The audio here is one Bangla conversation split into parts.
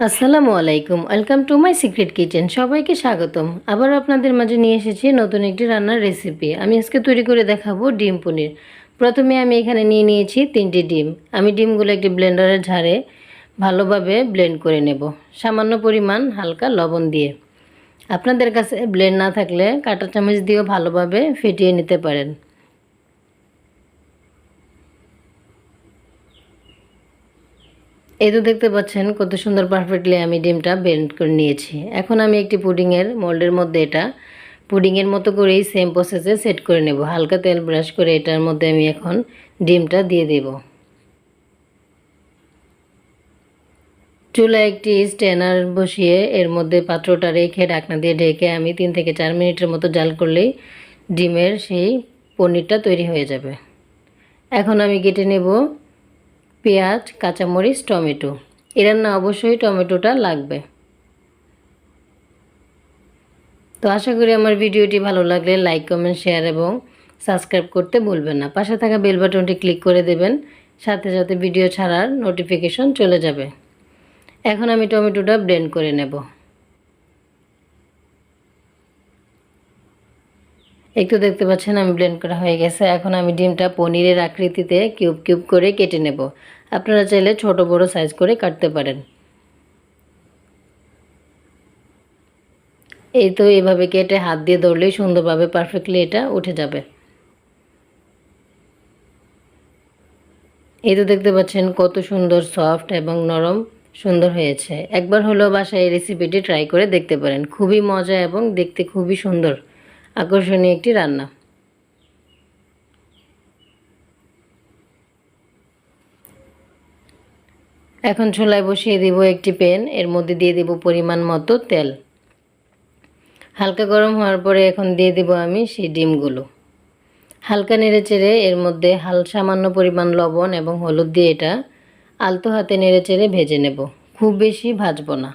আসসালামু আলাইকুম। Welcome to my secret kitchen. সবাইকে স্বাগতম। আবার আপনাদের মাঝে নিয়ে এসেছি নতুন একটি রান্নার রেসিপি। আমি আজকে তৈরি করে দেখাবো ডিম পনির। প্রথমে আমি এখানে নিয়ে নিয়েছি তিনটি ডিম। আমি ডিমগুলো একটি ব্লেন্ডারের ঝাড়ে ভালোভাবে ব্লেন্ড করে নেব। সামান্য পরিমাণ হালকা লবণ দিয়ে। আপনাদের কাছে ব্লেন্ড না থাকলে কাঁটা চামচ দিয়েও ভালোভাবে ফেটিয়ে নিতে পারেন। এই তো দেখতে পাচ্ছেন, কত সুন্দর পারফেক্টলি আমি ডিমটা বেন্ড করে নিয়েছি। এখন আমি একটি পুডিংয়ের মোল্ডের মধ্যে এটা, পুডিংয়ের মতো করেই সেম প্রসেসে সেট করে নেব। হালকা তেল ব্রাশ করে এটার মধ্যে আমি এখন ডিমটা দিয়ে দেব। চুলা একটি স্ট্যানার বসিয়ে এর মধ্যে পাত্রটা রেখে, ঢাকনা দিয়ে ঢেকে আমি তিন থেকে চার মিনিটের মতো জাল করলেই ডিমের সেই পনিরটা তৈরি হয়ে যাবে। এখন আমি কেটে নেব পেঁয়াজ, কাঁচামরিচ, টমেটো। এ রান্না অবশ্যই টমেটোটা লাগবে। তো আশা করি আমার ভিডিওটি ভালো লাগলে লাইক, কমেন্ট, শেয়ার এবং সাবস্ক্রাইব করতে ভুলবেন না। পাশে থাকা বেল বাটনটি ক্লিক করে দেবেন, সাথে সাথে ভিডিও ছাড়ার নোটিফিকেশন চলে যাবে। এখন আমি টমেটোটা ব্লেন্ড করে নেব। একটু দেখতে পাচ্ছেন, আমি ব্লেন্ড করা হয়ে গেছে। এখন আমি ডিমটা পনিরের আকৃতিতে কিউব কিউব করে কেটে নেব। আপনারা চাইলে ছোট, বড় সাইজ করে কাটতে পারেন। এই তো এভাবে কেটে হাত দিয়ে ধরলেই সুন্দরভাবে পারফেক্টলি এটা উঠে যাবে। এই তো দেখতে পাচ্ছেন কত সুন্দর সফট এবং নরম সুন্দর হয়েছে। একবার হলো বাসায় এই রেসিপিটি ট্রাই করে দেখতে পারেন। খুবই মজা এবং দেখতে খুবই সুন্দর। আকর্ষণীয় একটি রান্না। এখন চুলায় বসিয়ে দিব একটি প্যান, এর মধ্যে দিয়ে দিব পরিমাণ মতো তেল। হালকা গরম হওয়ার পরে এখন দিয়ে দিব আমি সেই ডিমগুলো। হালকা নেড়ে চেড়ে এর মধ্যে হাল সামান্য পরিমাণ লবণ এবং হলুদ দিয়ে এটা আলতো হাতে নেড়ে চেড়ে ভেজে নেব। খুব বেশি ভাজবো না।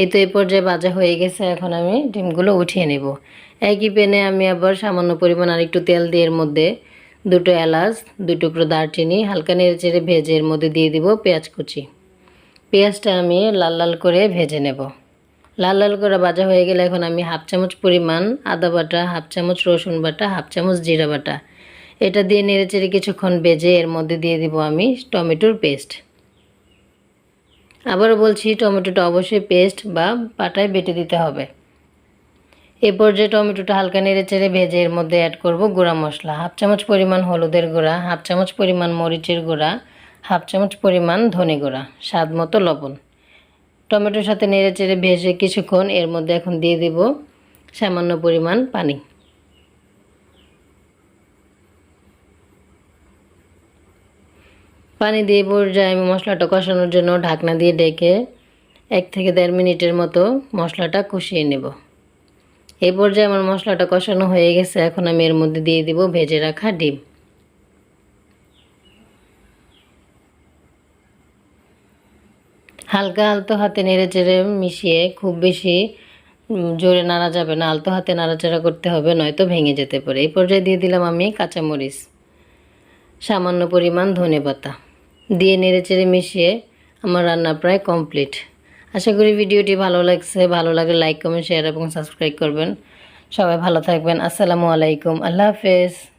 এই তো এই পর্যায়ে ভাজা হয়ে গেছে, এখন আমি ডিমগুলো উঠিয়ে নেব। একই প্যানে আমি আবার সামান্য পরিমাণ আর একটু তেল দিয়ে এর মধ্যে দুটো এলাচ, দুই টুকরো দারচিনি, হালকা নেড়ে চেড়ে ভেজে এর মধ্যে দিয়ে দিব পেঁয়াজ কুচি। পেঁয়াজটা আমি লাল লাল করে ভেজে নেব। লাল লাল করে ভাজা হয়ে গেলে এখন আমি হাফ চামচ পরিমাণ আদা বাটা, হাফ চামচ রসুন বাটা, হাফ চামচ জিরা বাটা। এটা দিয়ে নেড়ে চেড়ে কিছুক্ষণ ভেজে এর মধ্যে দিয়ে দিব আমি টমেটোর পেস্ট। আবারও বলছি, টমেটোটা অবশ্যই পেস্ট বা পাটায় বেটে দিতে হবে। এ পর্যায়ে টমেটোটা হালকা নেড়ে চেড়ে ভেজে এর মধ্যে অ্যাড করব গুঁড়া মশলা। হাফ চামচ পরিমাণ হলুদের গুঁড়া, হাফ চামচ পরিমাণ মরিচের গুঁড়া, হাফ চামচ পরিমাণ ধনে গুঁড়া, স্বাদ মতো লবণ। টমেটোর সাথে নেড়ে চেড়ে ভেজে কিছুক্ষণ এর মধ্যে এখন দিয়ে দিব সামান্য পরিমাণ পানি। পানি দিয়ে পর্যায়ে আমি মশলাটা কষানোর জন্য ঢাকনা দিয়ে ডেকে এক থেকে দেড় মিনিটের মতো মশলাটা কষিয়ে নেব। এই পর্যায়ে আমার মশলাটা কষানো হয়ে গেছে। এখন আমি এর মধ্যে দিয়ে দিব ভেজে রাখা ডিম। হালকা আলতো হাতে নেড়ে চেড়ে মিশিয়ে খুব বেশি জোরে নাড়া যাবে না। আলতো হাতে নাড়াচাড়া করতে হবে, নয়তো ভেঙে যেতে পারে। এই পর্যায়ে দিয়ে দিলাম আমি কাঁচামরিচ, সামান্য পরিমাণ ধনে পাতা দিয়ে নেড়েচেড়ে মিশিয়ে আমার রান্না প্রায় কমপ্লিট। আশা করি ভিডিওটি ভালো লাগছে। ভালো লাগলে লাইক, কমেন্ট শেয়ার এবং সাবস্ক্রাইব করবেন। সবাই ভালো থাকবেন। আসসালামু আলাইকুম। আল্লাহ হাফেজ।